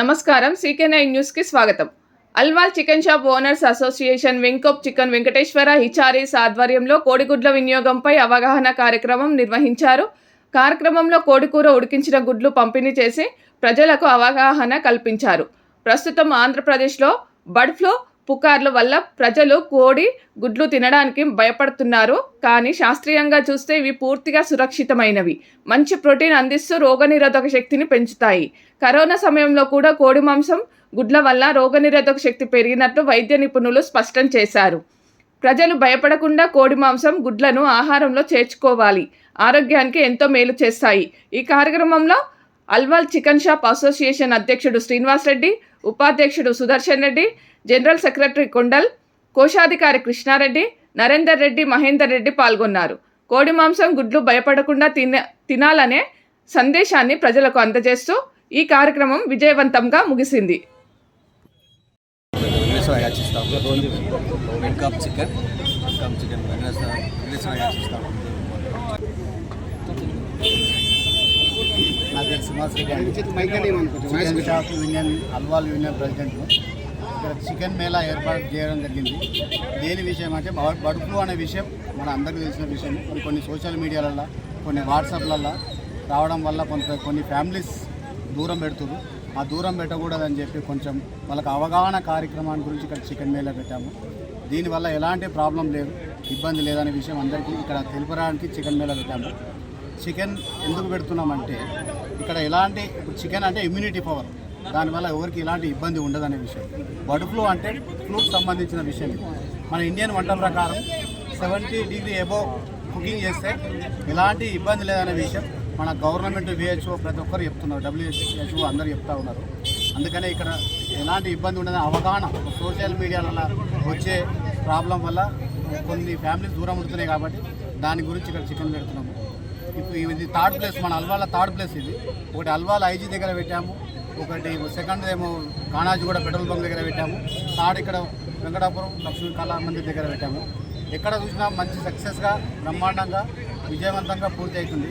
నమస్కారం. సీకే న్యూస్కి స్వాగతం. Alwal chicken shop owners association Venkob chicken Venkateshwara hatcheries ఆధ్వర్యంలో కోడిగుడ్ల వినియోగంపై అవగాహన కార్యక్రమం నిర్వహించారు. కార్యక్రమంలో కోడికూర ఉడికించిన గుడ్లు పంపిణీ చేసి ప్రజలకు అవగాహన కల్పించారు. ప్రస్తుతం ఆంధ్రప్రదేశ్లో బర్డ్ ఫ్లూ పుకార్ల వల్ల ప్రజలు కోడి గుడ్లు తినడానికి భయపడుతున్నారు. కానీ శాస్త్రీయంగా చూస్తే ఇవి పూర్తిగా సురక్షితమైనవి. మంచి ప్రోటీన్ అందిస్తూ రోగనిరోధక శక్తిని పెంచుతాయి. కరోనా సమయంలో కూడా కోడి మాంసం గుడ్ల వల్ల రోగనిరోధక శక్తి పెరిగినట్లు వైద్య నిపుణులు స్పష్టం చేశారు. ప్రజలు భయపడకుండా కోడి మాంసం గుడ్లను ఆహారంలో చేర్చుకోవాలి. ఆరోగ్యానికి ఎంతో మేలు చేస్తాయి. ఈ కార్యక్రమంలో అల్వాల్ చికెన్ షాప్ అసోసియేషన్ అధ్యక్షుడు శ్రీనివాస్ రెడ్డి ఉపాధ్యక్షుడు సుదర్శన్ రెడ్డి జనరల్ సెక్రటరీ కొండల్ కోశాధికారి కృష్ణారెడ్డి నరేందర్ రెడ్డి మహేందర్ రెడ్డి పాల్గొన్నారు కోడి మాంసం గుడ్లు భయపడకుండా తిన తినాలనే సందేశాన్ని ప్రజలకు అందజేస్తూ ఈ కార్యక్రమం విజయవంతంగా ముగిసింది నా పేరు రెడ్డి అండి యూనియన్ అల్వాల్ యూనియన్ ప్రెసిడెంట్ ఇక్కడ చికెన్ మేళా ఏర్పాటు చేయడం జరిగింది. దేని విషయం అంటే బ- బర్డ్ ఫ్లూ అనే విషయం మన అందరికీ తెలిసిన విషయం. కొన్ని కొన్ని సోషల్ మీడియాలలో కొన్ని వాట్సాప్లలో రావడం వల్ల కొంత కొన్ని ఫ్యామిలీస్ దూరం పెడుతున్నారు ఆ దూరం పెట్టకూడదని చెప్పి కొంచెం వాళ్ళకి అవగాహన కార్యక్రమాన్ని గురించి ఇక్కడ చికెన్ మేళా పెట్టాము. దీనివల్ల ఎలాంటి ప్రాబ్లం లేదు ఇబ్బంది లేదనే విషయం అందరికీ ఇక్కడ తెలిపడానికి చికెన్ మేళా పెట్టాము. చికెన్ ఎందుకు పెడుతున్నామంటే ఇక్కడ ఎలాంటి ఇప్పుడు చికెన్ అంటే ఇమ్యూనిటీ పవర్. దానివల్ల ఎవరికి ఇలాంటి ఇబ్బంది ఉండదనే విషయం. బర్డ్ ఫ్లూ అంటే ఫ్లూకి సంబంధించిన విషయం ఇది. మన ఇండియన్ వంటల ప్రకారం సెవెంటీ డిగ్రీ ఎబో కుకింగ్ చేస్తే ఎలాంటి ఇబ్బంది లేదనే విషయం మన గవర్నమెంట్ విహెచ్ఓ ప్రతి ఒక్కరు చెప్తున్నారు. డబ్ల్యూహెచ్ఓ అందరూ చెప్తా ఉన్నారు. అందుకనే ఇక్కడ ఎలాంటి ఇబ్బంది ఉండదని అవగాహన సోషల్ మీడియాల వచ్చే ప్రాబ్లం వల్ల కొన్ని ఫ్యామిలీస్ దూరం ఉంటున్నాయి కాబట్టి దాని గురించి ఇక్కడ చికెన్ పెడుతున్నాము. ఇప్పుడు ఇది థర్డ్ ప్లేస్ మన అల్వాల థర్డ్ ప్లేస్ ఇది. ఒకటి అల్వాల ఐజీ దగ్గర పెట్టాము. ఒకటి సెకండ్ ఏమో కానాజీ కూడా పెట్రోల్ బంక్ దగ్గర పెట్టాము. థర్డ్ ఇక్కడ వెంకటాపురం లక్ష్మీ కళా మందిర్ దగ్గర పెట్టాము. ఎక్కడ చూసినా మంచి సక్సెస్గా బ్రహ్మాండంగా విజయవంతంగా పూర్తి అవుతుంది.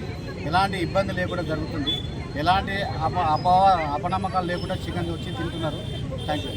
ఎలాంటి ఇబ్బంది లేకుండా జరుగుతుంది. ఎలాంటి అప అపవ అపనమ్మకాలు లేకుండా చికెన్ వచ్చి తింటున్నారు. Thank you